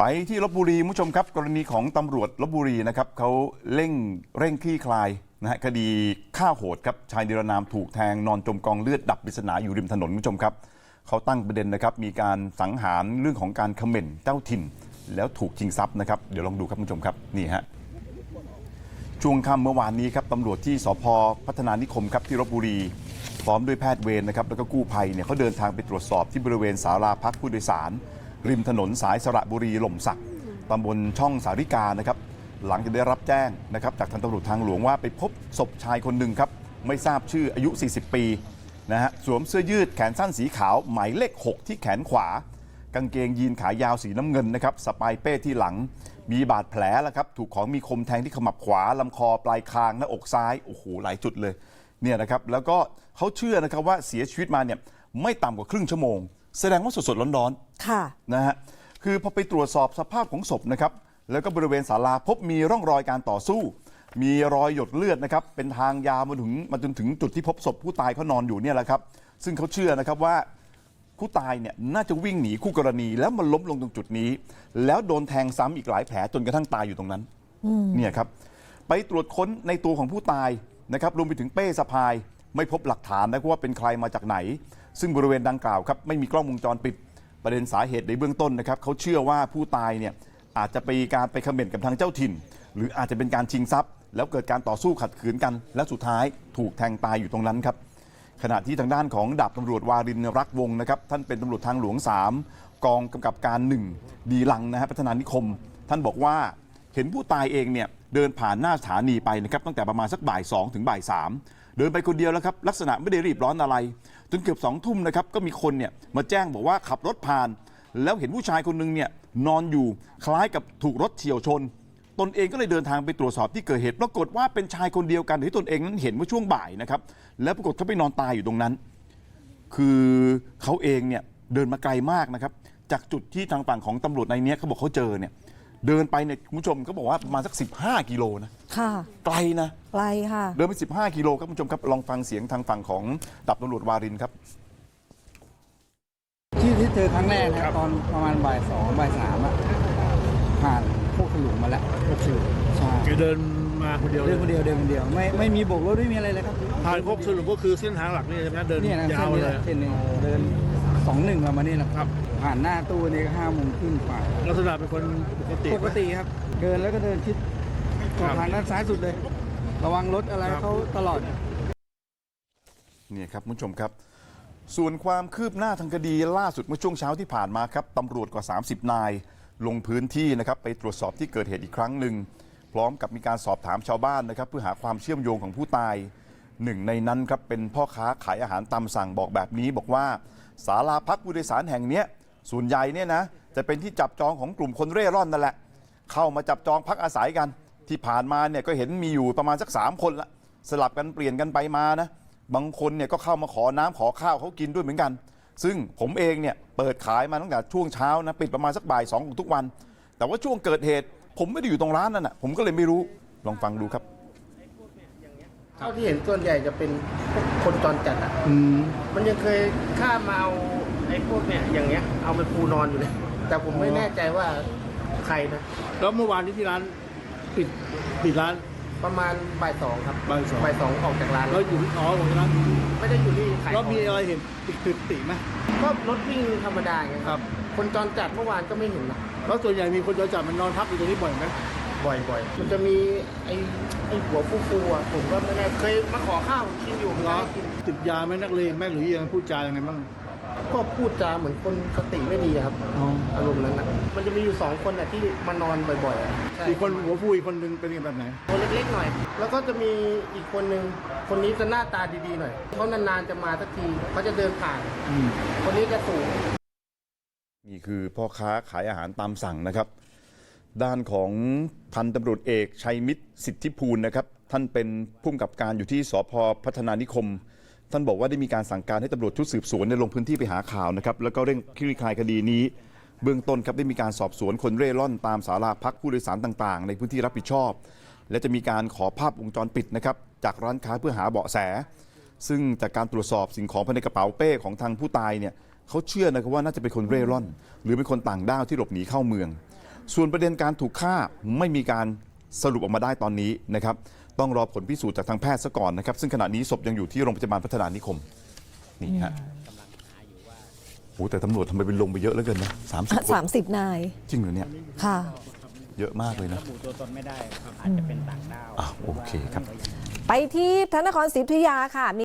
ไปที่ลบบุรีคุณผู้ชมครับกรณีของตำรวจลบบุรีนะครับเขาเร่งเร่งคลี่คลายนะฮะคดีฆ่าโหดครับชายนิรนามถูกแทงนอนจมกองเลือดดับปริศนาอยู่ริมถนนคุณผู้ชมครับเขาตั้งประเด็นนะครับมีการสังหารเรื่องของการเขม่นเจ้าถิ่น แล้วถูกชิงทรัพย์นะครับเดี๋ยวลองดูครับคุณผู้ชมครับนี่ฮะช่วงค่ำเมื่อวานนี้ครับตำรวจที่สพพัฒนานิคมครับที่ลบบุรีพร้อมด้วยแพทย์เวรนะครับแล้วก็กู้ภัยเนี่ยเขาเดินทางไปตรวจสอบที่บริเวณศาลาพักผู้โดยสาร ริมถนนสายสระบุรีหล่มสักตำบลช่องสาริกานะครับหลังจากได้รับแจ้งนะครับจากทางตำรวจทางหลวงว่าไปพบศพชายคนหนึ่งครับไม่ทราบชื่ออายุ 40 ปีนะฮะสวมเสื้อยืดแขนสั้นสีขาว หมายเลข 6 ที่แขนขวา กางเกงยีนขายาวสีน้ำเงินนะครับสปายเป้ที่หลัง มีบาดแผลแล้วครับถูกของมีคมแทงที่ขมับขวาลำคอปลายคางหน้าอกซ้ายโอ้โหหลายจุดเลยเนี่ยนะครับแล้วก็เขาเชื่อนะครับว่าเสียชีวิตมาเนี่ยไม่ต่ำกว่าครึ่งชั่วโมง แสดงว่าสดๆร้อนๆค่ะนะฮะคือพอไปตรวจสอบสภาพของศพนะครับแล้วก็บริเวณศาลาพบมีร่องรอยการต่อสู้ มีรอยหยดเลือดนะครับเป็นทางยาวมาถึงมาจนถึงจุดที่พบศพผู้ตายเขานอนอยู่เนี่ยแหละครับซึ่งเขาเชื่อนะครับว่า ผู้ตายเนี่ยน่าจะวิ่งหนีคู่กรณีแล้วมันล้มลงตรงจุดนี้ แล้วโดนแทงซ้ำอีกหลายแผลจนกระทั่งตายอยู่ตรงนั้นเนี่ยครับ ไปตรวจค้นในตัวของผู้ตายนะครับรวมไปถึงเป้สะพาย ไม่พบหลักฐานนะว่าเป็นใครมาจากไหน ซึ่งบริเวณดังกล่าวครับไม่มีกล้องวงจรปิดประเด็นสาเหตุในเบื้องต้นนะครับเขาเชื่อว่าผู้ตายเนี่ยอาจจะไปการไปคอมเมนต์กับทางเจ้าถิ่น หรืออาจจะเป็นการชิงทรัพย์ แล้วเกิดการต่อสู้ขัดขืนกัน และสุดท้ายถูกแทงตายอยู่ตรงนั้นครับขณะที่ทางด้านของดาบตำรวจวารินรักวงศ์นะครับท่านเป็นตำรวจทางหลวง 3 กองกำกับการ 1 ดีลังนะฮะพัฒนานิคม ท่านบอกว่า เห็นผู้ตายเองเนี่ยเดินผ่านหน้าสถานีไปนะครับตั้งแต่ประมาณสักบ่าย2ถึงบ่าย3เดินไปคนเดียวแล้วครับลักษณะไม่ได้รีบร้อนอะไร จนเกือบสองทุ่มนะครับก็มีคนเนี่ยมาแจ้งบอกว่าขับรถผ่าน แล้วเห็นผู้ชายคนหนึงเนี่ยนอนอยู่คล้ายกับถูกรถเฉียวชน ตนเองก็เลยเดินทางไปตรวจสอบที่เกิดเหตุปรากฏว่าเป็นชายคนเดียวกันที่ตนเองนั้นเห็นเมื่อช่วงบ่ายนะครับแล้วปรากฏเขาไปนอนตายอยู่ตรงนั้น คือเขาเองเนี่ยเดินมาไกลมากนะครับจากจุดที่ทางฝั่งของตำรวจในเนี้ยเขาบอกเขาเจอเนี่ย เดินไปเนี่ยคุณผู้ชมเขาบอกว่าประมาณสัก 15 กิโลนะค่ะ ไกลนะไกลค่ะ เดินไป 15 กิโลครับคุณผู้ชมครับลองฟังเสียงทางฝั่งของดับตำรวจวารินครับ ที่ที่เจอครั้งแรกนะตอนประมาณบ่ายสองบ่ายสามอะผ่านพวกขลุงมาแล้วพวกขลุงใช่แกเดินมาคนเดียวเดินคนเดียวเดินคนเดียวไม่ไม่มีโบกรถไม่มีอะไรเลยครับผ่านโคกสลุงก็คือเส้นทางหลักนี่ใช่ไหมเดินเนี่ยนะยาวเส้นนี้เลแหยละเส้นหนึ่งเดินส องหนึ่งประมาณนี้แหละครับ ผ่านหน้าตู้นี่ก็ห้าโมงครึ่งฝ่ายลักษณะเป็นคนปกติปกติครับ เดินแล้วก็เดินชิดขอบทางด้านซ้ายสุดเลย ระวังรถอะไรเขาตลอด เนี่ยครับคุณผู้ชมครับ ส่วนความคืบหน้าทางคดีล่าสุดเมื่อช่วงเช้าที่ผ่านมาครับตำรวจกว่า 30 นาย ลงพื้นที่นะครับไปตรวจสอบที่เกิดเหตุอีกครั้งหนึ่งพร้อมกับมีการสอบถามชาวบ้านนะครับ เพื่อหาความเชื่อมโยงของผู้ตาย หนึ่งในนั้นครับเป็นพ่อค้าขายอาหารตามสั่งบอกแบบนี้ บอกว่าศาลาพักผู้โดยสารแห่งเนี้ยส่วนใหญ่เนี่ยนะจะเป็นที่จับจองของกลุ่มคนเร่ร่อนนั่นแหละ เข้ามาจับจองพักอาศัยกัน ที่ผ่านมาเนี่ยก็เห็นมีอยู่ประมาณสัก 3 คนละสลับกันเปลี่ยนกันไปมานะบางคนเนี่ยก็เข้ามาขอน้ำขอข้าวเขากินด้วยเหมือนกัน ซึ่งผมเองเนี่ยเปิดขายมาตั้งแต่ช่วงเช้านะปิดประมาณสักบ่ายสองของทุกวัน แต่ว่าช่วงเกิดเหตุ ผมไม่ได้อยู่ตรงร้านนั่นน่ะผมก็เลยไม่รู้ลองฟังดูครับ เท่าที่เห็นส่วนใหญ่จะเป็นพวกคนจรจัดอะอืมมันยังเคยข้ามมาเอาไอ้พวกเนี่ยอย่างเงี้ย เอาไปปูนอนอยู่เลย แต่ผมไม่แน่ใจว่าใครนะ แล้วเมื่อวานนี้ที่ร้านปิดปิดร้านประมาณบ่ายสองครับบ่ายสองบ่ายสองออกจากร้านแล้วอยู่ที่อ๋อของที่ร้านไม่ได้อยู่ที่ขายแล้วมีขงอะไรเห็นติดติดติไหมก็รถวิ่งธรรมดาไงครับ คนจรจัดเมื่อวานก็ไม่เห็นนะแล้วส่วนใหญ่มีคนจะจับมันนอนพักอยู่ตรงนี้บ่อยไหม บ่อยๆมันจะมีไอ้ไอ้หัวฟูๆอะผมก็ไม่แน่เคยมาขอข้าวกินอยู่เหรร้าอนกินติดยาไหมนักเลงไหมหรือยังไงพูดจายังไงบ้างก็พูดจาเหมือนคนสติไม่ดีอะครับอ๋ออารมณ์นั้นนะมันจะมีอยู่สองคนน่ะที่มานอนบ่อยๆอะใช่อีกคนหัวฟูอีกคนนึงเป็นแบบไหนตัวเล็กๆหน่อย แล้วก็จะมีอีกคนหนึ่งคนนี้จะหน้าตาดีๆหน่อยเขานานๆจะมาสักทีเขาจะเดินผ่านอืมคนนี้จะสูงนี่คือพ่อค้าขายอาหารตามสั่งนะครับ ด้านของพันตำรวจเอกชัยมิตรสิทธิภูลนะครับ ท่านเป็นผู้กำกับการอยู่ที่สพพัฒนานิคม ท่านบอกว่าได้มีการสั่งการให้ตำรวจชุดสืบสวนลงพื้นที่ไปหาข่าวนะครับ แล้วก็เร่งคลี่คลายคดีนี้ เบื้องต้นครับได้มีการสอบสวนคนเร่ร่อนตามศาลาพักผู้โดยสารต่างๆ ในพื้นที่รับผิดชอบ และจะมีการขอภาพวงจรปิดนะครับจากร้านค้าเพื่อหาเบาะแส ซึ่งจากการตรวจสอบสิ่งของภายในกระเป๋าเป้ของทางผู้ตายเนี่ยเขาเชื่อนะครับว่าน่าจะเป็นคนเร่ร่อน หรือเป็นคนต่างด้าวที่หลบหนีเข้าเมือง ส่วนประเด็นการถูกฆ่าไม่มีการสรุปออกมาได้ตอนนี้นะครับต้องรอผลพิสูจน์จากทางแพทย์ซะก่อนนะครับซึ่งขณะนี้ศพยังอยู่ที่โรงพยาบาลพัฒนานิคมนี่ฮะโอ้แต่ตำรวจทำไมเป็นลงไปเยอะเหลือเกินนะสามสิบคนสามสิบนาย จริงเหรอเนี่ย ค่ะ เยอะมากเลยนะระบุตัวตนไม่ได้ครับอาจจะเป็นต่างด้าว อะโอเคครับ ไปที่พระนครศรีอยุธยาค่ะ